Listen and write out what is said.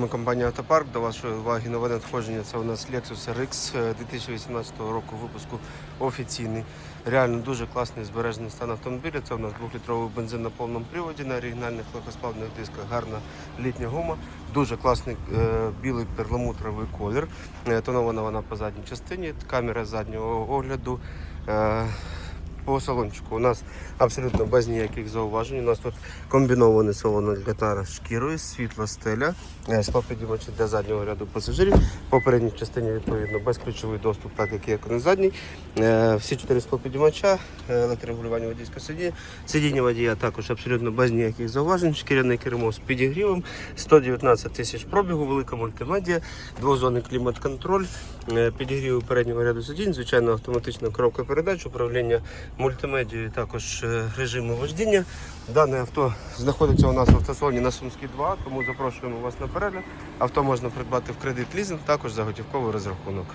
Ми компанія Автопарк до вашої уваги нове надходження. Це у нас Lexus RX е, 2018 року випуску офіційний. Реально дуже класний збережений стан автомобіля. Це у нас 2-літровий бензин на повному приводі на оригінальних легкосплавних дисках. Гарна літня гума. Дуже класний е, білий перламутровий колір. Е, тонована вона по задній частині. Камера заднього огляду. Е, по салончику у нас абсолютно без ніяких зауважень. У нас тут комбінований салон з шкірою, світла стеля, е, склопідіймачі для заднього ряду пасажирів. В попередній частині відповідно безключовий доступ, так як є на задній. Е, Всі чотири склопідіймача, е, електрорегулювання водійського сидіння. Сидіння водія також абсолютно без ніяких зауважень. Шкіряне кермо з підігрівом, 119 тисяч пробігу, велика мультимедіа, двозонний клімат-контроль, підігрів переднього ряду сидінь, звичайно, автоматична коробка передач, управління мультимедією, також е, режиму вождіння. Дане авто знаходиться у нас в автосалоні на Сумській 2, тому запрошуємо вас на перегляд. Авто можна придбати в кредит лізинг, також за готівковий розрахунок.